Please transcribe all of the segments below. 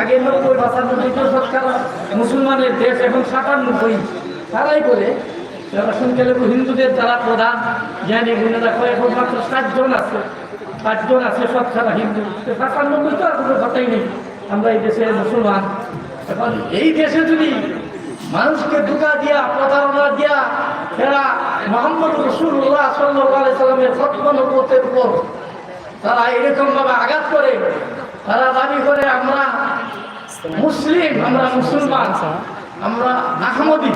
আগে নব্বই পাঁচানব্বই তো সরকার মুসলমানের দেশ এখন সাতানব্বই। তারাই করে যারা সংখ্যালঘু হিন্দুদের যারা প্রধান, জ্ঞানী গুণেরা এখন মাত্র সাতজন আছে, পাঁচজন আছে সব ছাড়া হিন্দু। সাতানব্বই তো আর কোনো কথাই নেই, আমরা এই দেশে মুসলমান। এখন এই দেশে যদি মানুষকে ধোকা দিয়া, প্রতারণা দিয়া এরা মোহাম্মদ রসুল্লাহ সাল্লাহ সাল্লামের সত্যনব্বতের উপর তারা এরকম ভাবে আঘাত করে তারা দাবি করে আমরা মুসলিম আমরা মুসলমান আমরা আহমদি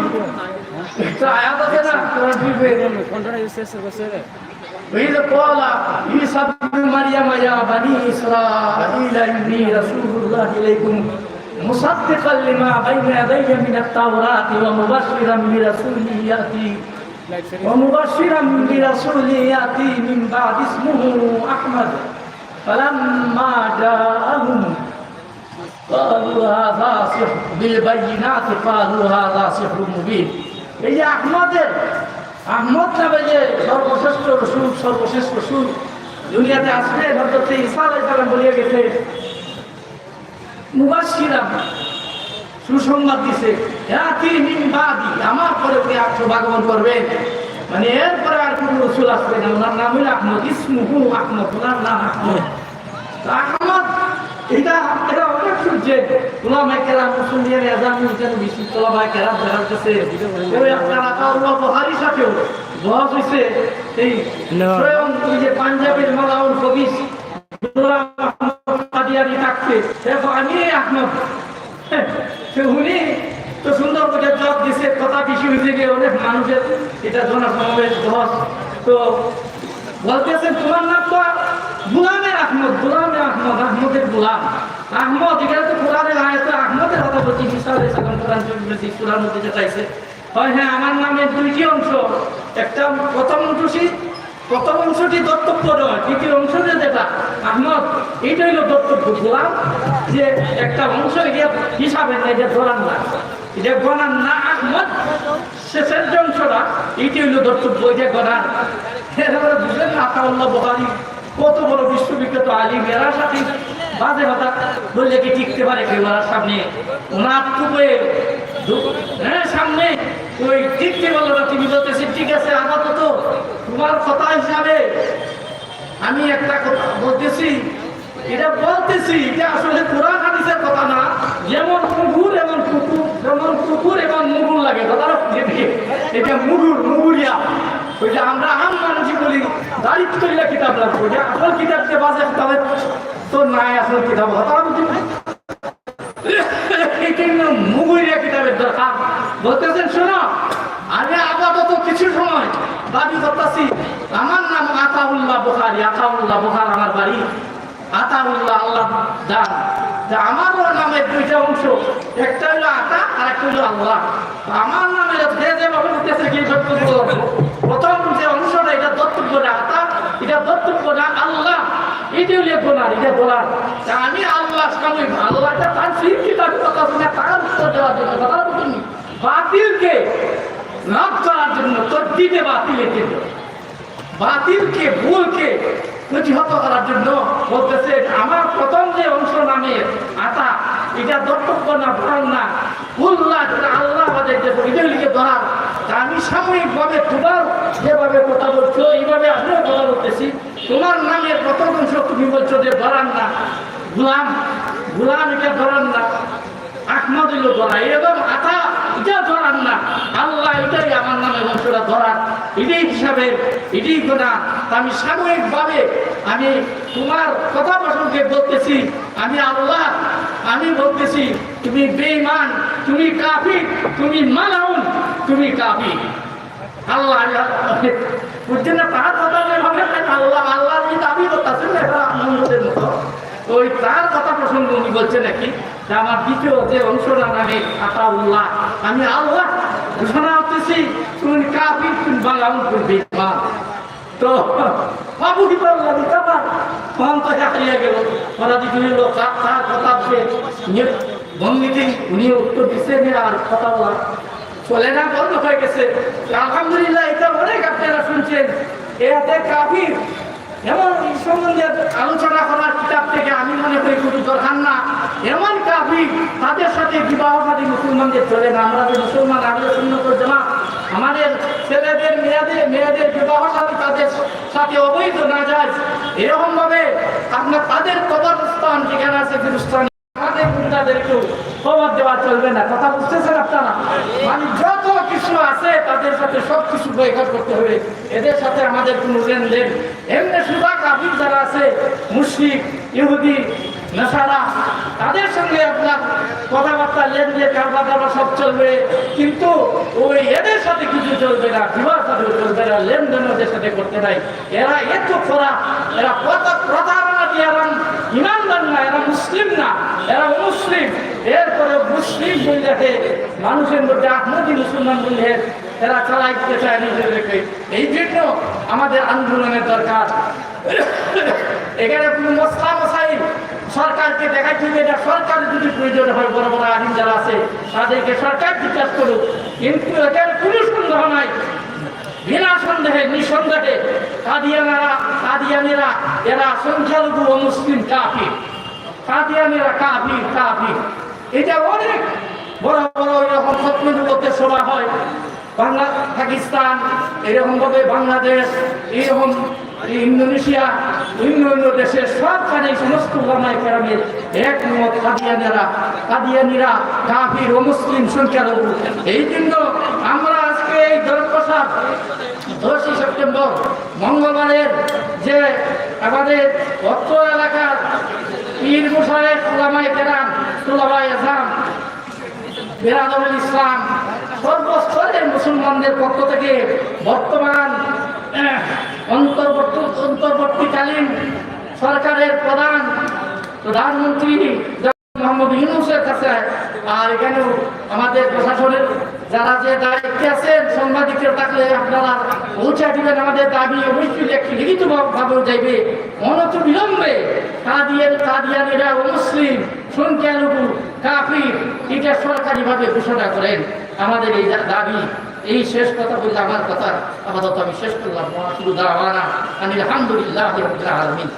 একটা আয়াত আছে না কোরআন শরীফে وإذ قال عيسى ابن مريم يا بني إسرائيل إني رسول الله إليكم مصدقا لما بين يدي من التوراة ومبشرا برسول يأتي ومبشرا برسول يأتي من بعد اسمه أحمد فلما جاءهم قالوا هذا سحر بالبينات قالوا هذا سحر مبين এই যে আহমদের আহমদ নামে যে সর্বশ্রেষ্ঠ রসুল সর্বশেষ রসুল দুনিয়াতে আসবে হজরত ইসা আলাইসালাম বলিয়া গেছে মুবাসিরাম সুসংবাদ দিছে ইয়াতি মিন বাদি আমার পরে উনি আগমন করবেন মানে এরপরে কোন রসুল আসবে না ওনার নাম হইল আহমদ। ইসমুহু আহমদ। ওনার নাম আহমদ। আহমদ এটা এটা অনেক সূর্যে। ওলামায়ে কেরাম মুসলিমের এজাম যেন বেশি ওলামায়ে কেরাম দেখা যাচ্ছে ওই আপনার আতাউল্লাহ বুখারীর সাথেও বহস হইছে। এই স্বয়ং যে পাঞ্জাবের মালাউল কবিস গোলাম আহমদ কাদিয়ানি থাকতে আমি আহমদ। সে উনি তো সুন্দর করে জব দিছে, কথা কিছু হয়েছে গিয়ে অনেক মানুষের এটা জনসমাবেশ বস। তো বলতেছেন, তোমার নাম তো গুলামের আহমদ গুলামের আহমদ, আহমদের গুলাম। আহমদ, এখানে তো কোরআনের আয়তে আহমদের কথা বলছি। বিশাল সালাম কোরআন কোরআন মধ্যে আছে হয় হ্যাঁ আমার নামের দুইটি অংশ। একটা প্রথম অংশটি প্রথম অংশটি দত্তব্য নয়, দ্বিতীয় অংশ যে যেটা, আহমদ, এইটা হইল দত্তব্য, গোলাম যে একটা অংশ এটা হিসাবে এটা ধরান না না আহমদ শেষের এইটি হইল বুঝলেন আতাউল্লাহ বোহারি কত বড় বিশ্ববিখ্যাত আলিম, এরা সাথে বাজে বললে কি টিকতে পারে সামনে? ওনার হ্যাঁ সামনে। ওই টিকতে বলল না তুমি বলতেছি, ঠিক আছে, আপাতত তোমার কথা হিসাবে আমি একটা কথা বলতেছি। এটা বলতেছি, এটা আসলে কোরআন হাদিসের কথা না, যেমন যেমন কুকুর এবং মুগুর লাগে এটা মুগুর, মুগুরিয়া, ওই যে আমরা আম মানুষই বলি দারিদ্র কিতাব লাগবে। যে আসল কিতাব যে বাজে তবে তো নাই আসল কিতাব। বুঝি মুগুরিয়া কিতাবের দরকার। বলতেছেন, শোনো আপাতত কিছু সময় দাবি করতেছি। আমার নাম আতাউল্লাহ বোখারি। আতাউল্লাহ বোখার আমার বাড়ি। আতাউল্লাহ আল্লাহ দান যে আমারও নামের দুইটা অংশ, একটা হলো আতা আর একটা হলো আল্লাহ। আমার নামের যে যেভাবে উঠেছে কি বক্তব্য প্রথম যে অংশটা, এটা দত্তব্য না আতা, এটা দত্তব্য না আল্লাহ। এটা হলো গোনার এটা গোলার। তা আমি আল্লাহ, স্বামী আল্লাহটা তার কি তার কথা শুনে তার উত্তর দেওয়ার জন্য বলুন। বাতিলকে লাভ করার জন্য তোর দিতে বাতিলের জন্য বাতিলকে, ভুলকে প্রতিহত করার জন্য বলতেছে, আমার প্রথম যে অংশ নামে আতা, এটা দর্তব্য না ভরান না। উল্লাহ যেটা আল্লাহ যে লিখে ধরার। আমি সাময়িকভাবে তোমার যেভাবে কথা বলছো, এইভাবে আমিও কথা বলতেছি। তোমার নামের প্রথম অংশ তুমি বলছো যে ধরান না। গুলাম গুলাম এটা ধরান না। আহমদ হইল ধরা এরকম আতা, এটা ধরান না। আল্লাহ এটাই আমার নামে বংশটা ধরার এটাই হিসাবে, এটাই গোনা। আমি সাময়িকভাবে আমি তোমার কথা প্রসঙ্গে বলতেছি, আমি আল্লাহ, আমি বলতেছি, তুমি বেঈমান, তুমি কাফি তুমি মালাউন তুমি কাফি আল্লাহ বুঝছেন না, তার কথা যেভাবে আল্লাহ আল্লাহ দাবি করতেছেন মতো। ওই তার কথা প্রসঙ্গ উনি বলছেন নাকি? আমার দ্বিতীয় যে অংশটা নামে আতা উল্লাহ আমি আল্লাহ ঘোষণা হতেছি তুমি কাফির, তুমি তুমি বেইমান তো বাবু কি পারলা দিতে পার তখন তো হারিয়ে গেল। ওরা দিকে লোক তার কথা সে ভঙ্গিতে উনি উত্তর দিচ্ছেন আর কথা বলা চলে না, বন্ধ হয়ে গেছে। আলহামদুলিল্লাহ, এটা অনেক আপনারা শুনছেন। এতে কাফির এমন সম্বন্ধে আলোচনা করার কিতাব থেকে আমি মনে করি কোনো দরকার না। এমন কাফি তাদের সাথে বিবাহ সাথে মুসলমানদের চলে না। আমরা যে মুসলমান, আমরা সুন্নত জামা আমাদের ছেলেদের, মেয়েদের মেয়েদের বিবাহ তাদের সাথে অবৈধ না যায়। এরকম ভাবে আপনার তাদের কবরস্থান যেখানে আছে, গুরুস্থান, আমাদের গুন্ডাদেরকেও খবর দেওয়া চলবে না। কথা বুঝতেছেন আপনারা? মানে যত কিছু আছে, তাদের সাথে সব কিছু বৈকাট করতে হবে। এদের সাথে আমাদের কোনো লেনদেন। এমনি সুদা কাবির যারা আছে মুসলিম ইহুদি নেশারা তাদের সঙ্গে আপনার কথাবার্তা, লেনদেন কারবার দাবার সব চলবে। কিন্তু ওই এদের সাথে কিছু চলবে না, বিবাহ সাথে চলবে না, লেনদেন ওদের সাথে করতে নাই। এরা এত খরা, এরা প্রতারণা দিয়ে এরা ইমানদার না, এরা মুসলিম না, এরা মুসলিম এরপরে মুসলিম বললে মানুষের মধ্যে আহমদি মুসলমান বললে এরা চালাইতে চায় নিজেদেরকে। এই জন্য আমাদের আন্দোলনের দরকার। এখানে কোনো মশলা মশাই সরকারকে দেখাই হবে এটা সরকার যদি প্রয়োজন হয়, বড় বড় আইন যারা আছে, তাদেরকে সরকার জিজ্ঞাসা করুক। কিন্তু এখানে কোনো সন্দেহ নাই। বিনা সন্দেহে, নিঃসন্দেহে কাদিয়ানারা, কাদিয়ানিরা, এরা সংখ্যালঘু ও মুসলিম কাফির। কাদিয়ানিরা কাফির কাফির। এটা অনেক বড় বড় এরকম স্বপ্নযুবকের সভা হয়। বাংলা, পাকিস্তান এরকম ভাবে বাংলাদেশ, এরকম ইন্দোনেশিয়া অন্য অন্য দেশের সবখানে সমস্ত ওলামায়ে কেরামের এক মত কাদিয়ানেরা, কাদিয়ানিরা কাফির ও মুসলিম সংখ্যালঘু। এই জন্য আমরা আজকে এই ধর্মপ্রসাদ দশই সেপ্টেম্বর, মঙ্গলবারের যে আমাদের অত্র এলাকার পীর মুসাহেব ওলামায়ে কেরাম তুলাবাই আসাম বেরাদুল ইসলাম, সর্বস্তরের মুসলমানদের পক্ষ থেকে বর্তমান, অন্তর্বর্তী, অন্তর্বর্তীকালীন সরকারের প্রধান প্রধানমন্ত্রী মোহাম্মদ ইউনুসের কাছে, আর এখানেও আমাদের প্রশাসনের যারা যে দায়িত্বে আছেন সাংবাদিকের থাকলে আপনারা পৌঁছা দিবেন আমাদের দাবি অবশ্যই একটি লিখিত ভাবেও যাইবে অনত বিলম্বে কাদিয়ান কাদিয়ানিরা ও মুসলিম সংখ্যালঘু কাফির এটা সরকারিভাবে ঘোষণা করেন আমাদের এই দাবি এই শেষ কথা বললে আমার কথা আপাতত আমি শেষ করলাম শুধু দাওয়ানা আমি আলহামদুলিল্লাহ রাব্বিল আলামিন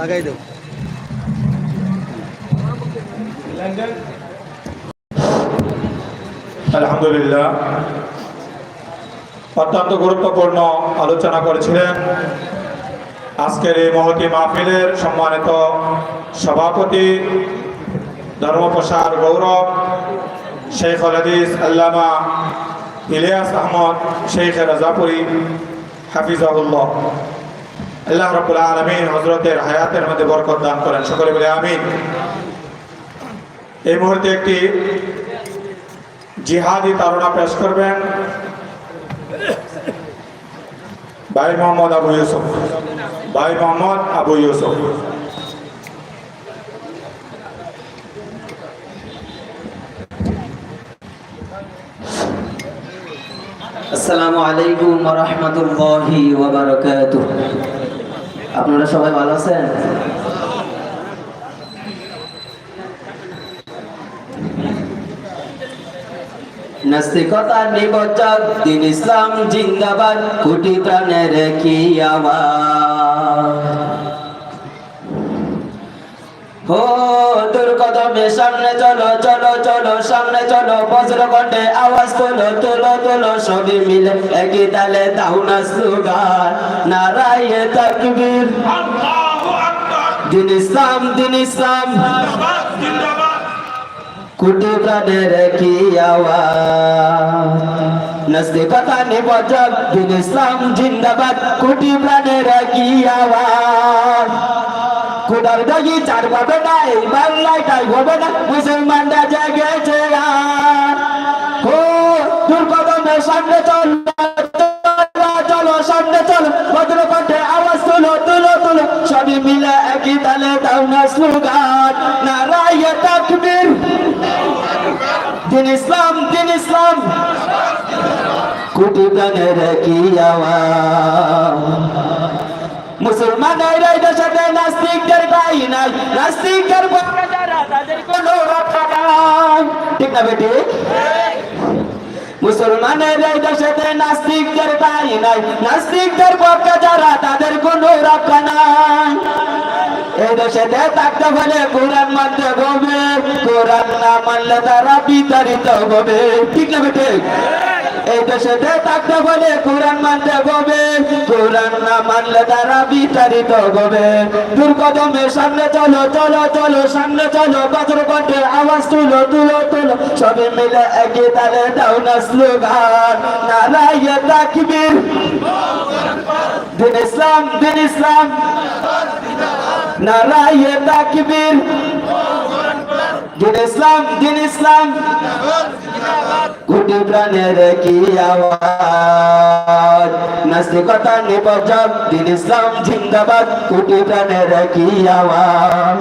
লাগাই দাও আলহামদুলিল্লাহ। অত্যন্ত গুরুত্বপূর্ণ আলোচনা করেছিলেন। আজকের এই মহতি মাহফিলের সম্মানিত সভাপতি, ধর্মপ্রসার গৌরব, শেখ হদিস আল্লামা ইলিয়াস আহমদ, শেখ রাজাপুরি, হাফিজাহুল্লাহ। আল্লাহ রবুল্লা আলমিন হজরতের হায়াতের মধ্যে বরকত দান করেন। সকলে বলে আমিন। এই মুহূর্তে একটি জিহাদি তারণা পেশ করবেন। ভাই মোহাম্মদ আবু ইউসুফ। ভাই মোহাম্মদ আবু ইউসুফ। আসসালামু আলাইকুম ওয়া রাহমাতুল্লাহি ওয়া বারাকাতুহু। আপনারা সবাই ভালো আছেন? নাস্তিকতা নিবচক দিন ইসলাম জিন্দাবাদ কোটি প্রাণের কি আওয়াজ ও কদমে সামনে চলো চলো চলো সামনে চলো বজ্র কণ্ঠে আওয়াজ তোলো তোলো তোলো সবই মিলে একই তালে দাও না সুগার নারায়ে তাকবীর। দিন ইসলাম দিন ইসলাম। কোটি প্রাণের কি আওয়াজ। নাস্তিকতা নিবচক দিন ইসলাম জিন্দাবাদ। কোটি প্রাণের কি আওয়াজ। খুদার দাগি চার পাবে না এই বাংলায় তাই হবে না, মুসলমানরা জেগেছে আর দুর্গমের সামনে চল চলো, সামনে চলো ভদ্র কণ্ঠে আওয়াজ তুলো তুলো তুলো, সবই মিলে এক স্লোগান। নারায় তাকবীর। দিন ইসলাম দিন ইসলাম। কোটি প্রাণের কি আওয়াজ। মুসলমানের এই দেশে নাস্তিকদের ঠাই নাই নাস্তিকদের তাদের কোনো রক্ষা নাই। ঠিক না বেটি? মুসলমানের এই দেশেতে নাস্তিকদের ঠাই নাই নাস্তিকদের পক্ষে যারা, তাদের কোনো রক্ষা নাই। এই দেশেতে থাকতে হলে কোরআন মানতে হবে। কোরআন না মানলে তারা বিতাড়িত হবে। ঠিক না বেটে? এই দেশেতে থাকতে হলে কোরআন মানতে হবে, কোরআন না মানলে তারা বিতাড়িত হবে। দুর্গদমে সামনে চলো চলো চলো, সামনে চলো বজ্র কণ্ঠে আওয়াজ তুলো তুলো তুলো। সবে মিলে একে তালে দাও না স্লোগান, নারায় তাকবীর। দিন ইসলাম দিন ইসলাম। নারায় তাকবীর। দিন ইসলাম দিন ইসলাম। কোটি প্রাণের কি আওয়াজ। নাস্তিকতা নিপজব দিন ইসলাম, জিন্দাবাদ। কোটি প্রাণের কি আওয়াজ।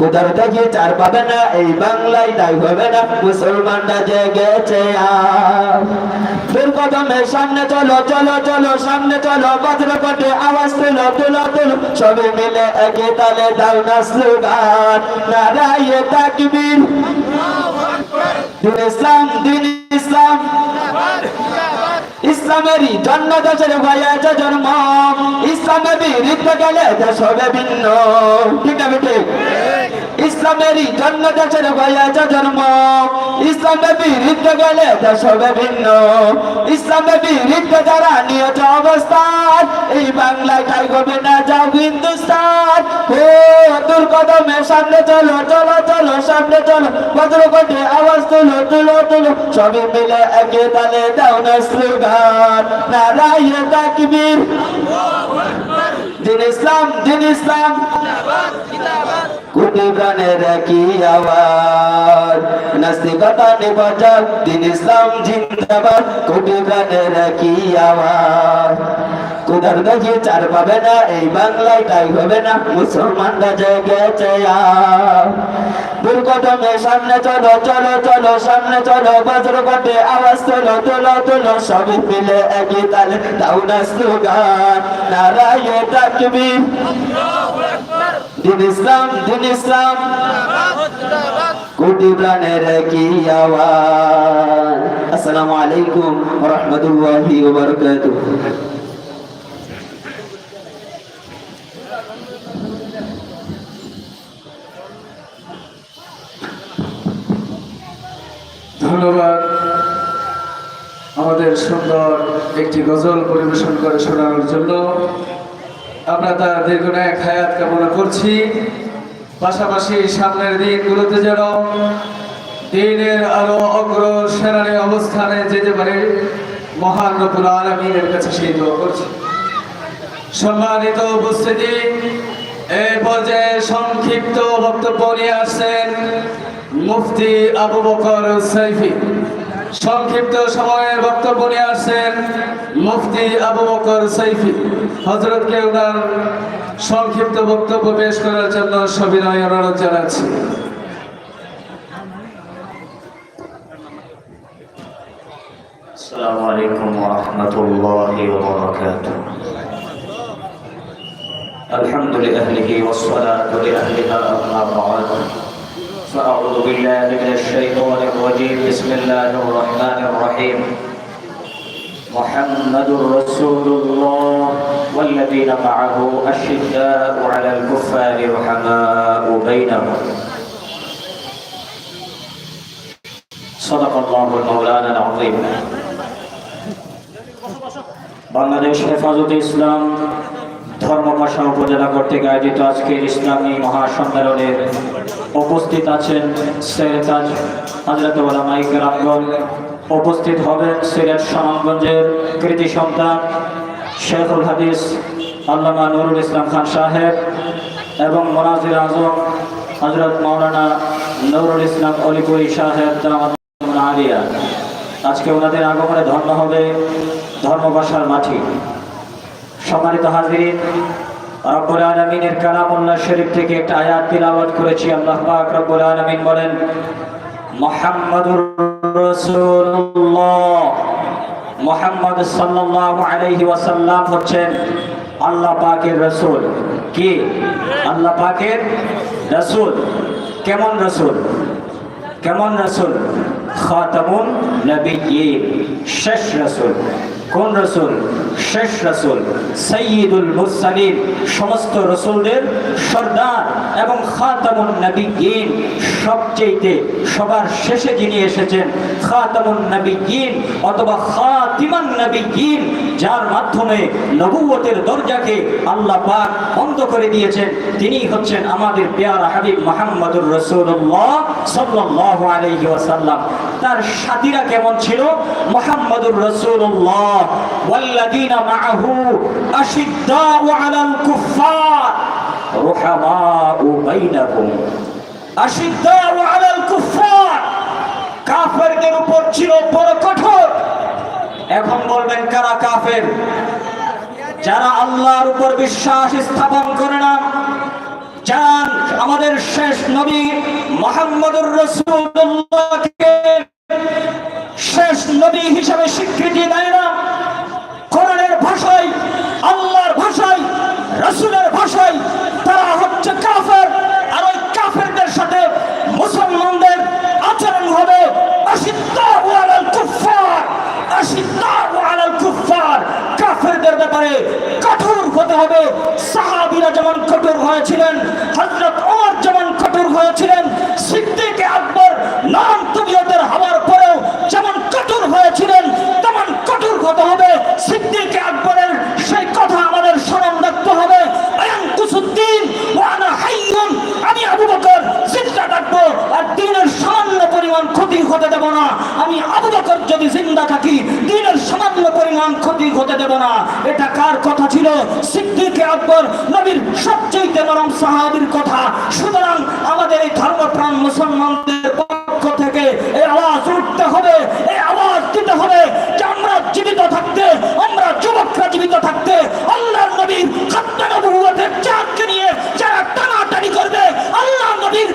কোদার থেকে চার পাবে না, এই বাংলায় তাই হবে না। মুসলমানরা জেগেছে আর দুর্গদমে সামনে চলো চলো চলো, সামনে চলো বজ্রপটে আওয়াজ তুলো তুলো তুলো। সবে মিলে একে তালে দাও না স্লোগান। নারায় তাকবীর। দিন ইসলাম দিন ইসলাম। ইসলামেরই জন্ম দেশের হয়েছে জন্ম। ইসলামের বিরুদ্ধে গেলে দেশ হবে ভিন্ন। ঠিক আছে ঠিক ইসলামেরই জন্ম দেশের হয়েছে জন্ম। ইসলামের বিরুদ্ধে গেলে দেশ হবে ভিন্ন। ইসলামের বিরুদ্ধে যারা নিয়েছে অবস্থান, এই বাংলায় ঠাই হবে না যাও হিন্দুস্তান। ও দুর্গদমে সামনে চলো চলো চলো, সামনে চলো বজ্র কোটে আওয়াজ তুলো তুলো তুলো, সবে মিলে একে তালে দাও না স্লোগান। নারায় তাকবীর। দিন ইসলাম দিন ইসলাম। কোটি প্রাণের একই আওয়াজ, নাস্তিকতা নিবাজক দিন ইসলাম, জিন্দাবাদ। কোটি প্রাণের একই আওয়াজ। কোদার গাছে চার পাবে না, এই বাংলায় তাই হবে না, মুসলমানরা জেগেছে সামনে চলো চলো চলো, সামনে চলো বজ্র কটে আওয়াজ তোলো তোলো তোলো মিলে একই তালে না স্লোগান, নারায় তাকবীর। দিন ইসলাম দিন ইসলাম, কোটি প্রাণের কি আওয়াজ। আসসালামু আলাইকুম ধন্যবাদ। আমাদের সুন্দর একটি গজল পরিবেশন করে শোনানোর জন্য। আমরা তার দীর্ঘনায়ক হায়াত কামনা করছি। পাশাপাশি সামনের দিনগুলোতে যেন দিনের আরও অগ্রসেনানী অবস্থানে যেতে পারে, মহান রবুল আলমিনের কাছে সেই দোয়া করছি। সম্মানিত উপস্থিতি এই পর্যায়ে সংক্ষিপ্ত বক্তব্য নিয়ে আসছেন মুফতি আবু বকর সাইফি সংক্ষিপ্ত সময়ের বক্তব্য নিয়ে আসছেন মুফতি আবু বকর সাইফি হজরতকে ওনার সংক্ষিপ্ত বক্তব্য পেশ করার জন্য সবিনয় অনুরোধ জানাচ্ছি السلام عليكم ورحمة الله وبركاته الحمد لأهله والصلاة لأهلها أما بعد فأعوذ بالله من الشيطان الرجيم بسم الله الرحمن الرحيم محمد رسول الله والذين معه أشداء على الكفار رحماء بينهم صدق الله المولانا العظيم বাংলাদেশ হেফাজতে ইসলাম ধর্মপাশা উপজেলা কর্তৃক আয়োজিত আজকের ইসলামী মহাসম্মেলনের উপস্থিত আছেন সৈয়দ হাজরত ওলামাই কেরামগণ উপস্থিত হবেন সিলেট সুনামগঞ্জের কৃতি সন্তান শেখুল হাদিস, আল্লামা নুরুল ইসলাম খান সাহেব এবং মোনাজির আজম হজরত মাওলানা নুরুল ইসলাম অলিপুরি সাহেব আলিয়া। আজকে ওনাদের আগমনে ধন্য হবে ধর্মবাসার মাটি। সম্মানিত হাজিরিন রব্বুল আলামিনের কালামুল্লাহ শরীফ থেকে একটা আয়াত তিলাওয়াত করেছি। আল্লাহ পাক রব্বুল আলামিন বলেন, মুহাম্মাদুর রাসূলুল্লাহ। মুহাম্মদ সাল্লাল্লাহু আলাইহি ওয়াসাল্লাম হচ্ছেন আল্লাহ পাকের রাসূল। কি? আল্লাহ পাকের রাসূল। কেমন রাসূল? কেমন রাসূল? খাতামুন নবিয়্যিন। শেষ রাসূল। কোন রসুল? শেষ রসুল। সৈয়দুল মুরসালিন। সমস্ত রসুলদের সর্দার এবং খাতামুন নবীন সবচেয়েতে সবার শেষে যিনি এসেছেন, খাতামুন নবীন অথবা খাতিমান নবীন যার মাধ্যমে নবুয়তের দরজাকে আল্লাহ পাক বন্ধ করে দিয়েছেন, তিনি হচ্ছেন আমাদের পেয়ারা হাবিব মোহাম্মদুর রসুল্লাহ সাল্লাল্লাহু আলাইহি ওয়াসাল্লাম। তার সাথীরা কেমন ছিল? মোহাম্মদুর রসুল্লাহ والذين معه أشداء على الكفار رحماء بينهم أشداء على الكفار কাফেরদের উপর ছিল বড় কঠোর এখন বলবেন কারা কাফের যারা আল্লাহর উপর বিশ্বাস স্থাপন করে না যান আমাদের শেষ নবী মোহাম্মদুর রসুল্লাহকে শেষ নবী হিসাবে স্বীকৃতি দেয় না। কোরআনের ভাষায়, আল্লাহর ভাষায়, রসুলের ভাষায় তারা হচ্ছে কাফের। আর ওই কাফেরদের সাথে মুসলমানদের আচরণ হবে কাফেরদের ব্যাপারে কঠোর হতে হবে। সাহাবীরা যেমন কঠোর হয়েছিলেন ওমর যেমন কঠোর হয়েছিলেন, সিদ্দিক আকবর নাম তবিয়তের হওয়ার পরেও যেমন কঠোর হয়েছিলেন তেমন হতে হবে, সিদ্দিক আকবরের সেই কথা আমাদের স্মরণ রাখতে হবে। আমি আবু বকর জিন্দা থাকব আর দিনের সামান্য পরিমাণ ক্ষতি হতে দেব না। আমি আবু বকর যদি জিন্দা থাকি, দিনের সামান্য পরিমাণ ক্ষতি হতে দেব না। এটা কার কথা ছিল? সিদ্দিক আকবর নবীর সবচেয়ে নরম সাহাবির কথা। সুতরাং আমাদের এই ধর্মপ্রাণ মুসলমানদের পক্ষ থেকে এই আওয়াজ উঠতে হবে। এই আওয়াজ দিতে হবে যে আমরা জীবিত থাকতে, আমরা যুবকরা জীবিত থাকতে আল্লাহর নবীর খাদ্য নবুয়ের চাঁদকে নিয়ে যারা টানাটানি করবে, আল্লাহ নবীর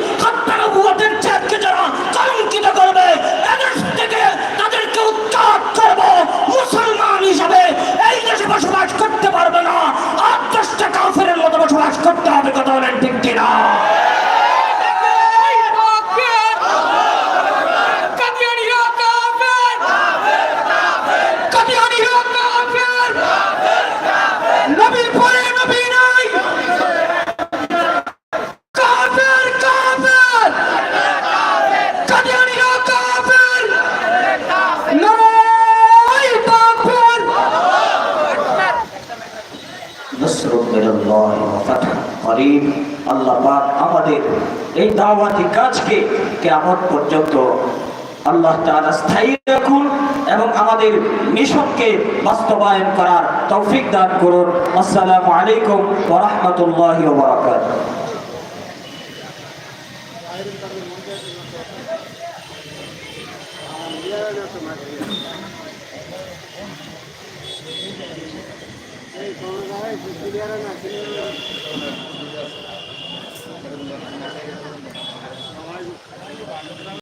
করিম আল্লাহ পাক আমাদের এই দাওয়াতি কাজকে কেমন পর্যন্ত আল্লাহ তারা স্থায়ী রাখুন এবং আমাদের মিশনকে বাস্তবায়ন করার তৌফিক দান করুন। আসসালামু আলাইকুম ওরহমতুল্লাহ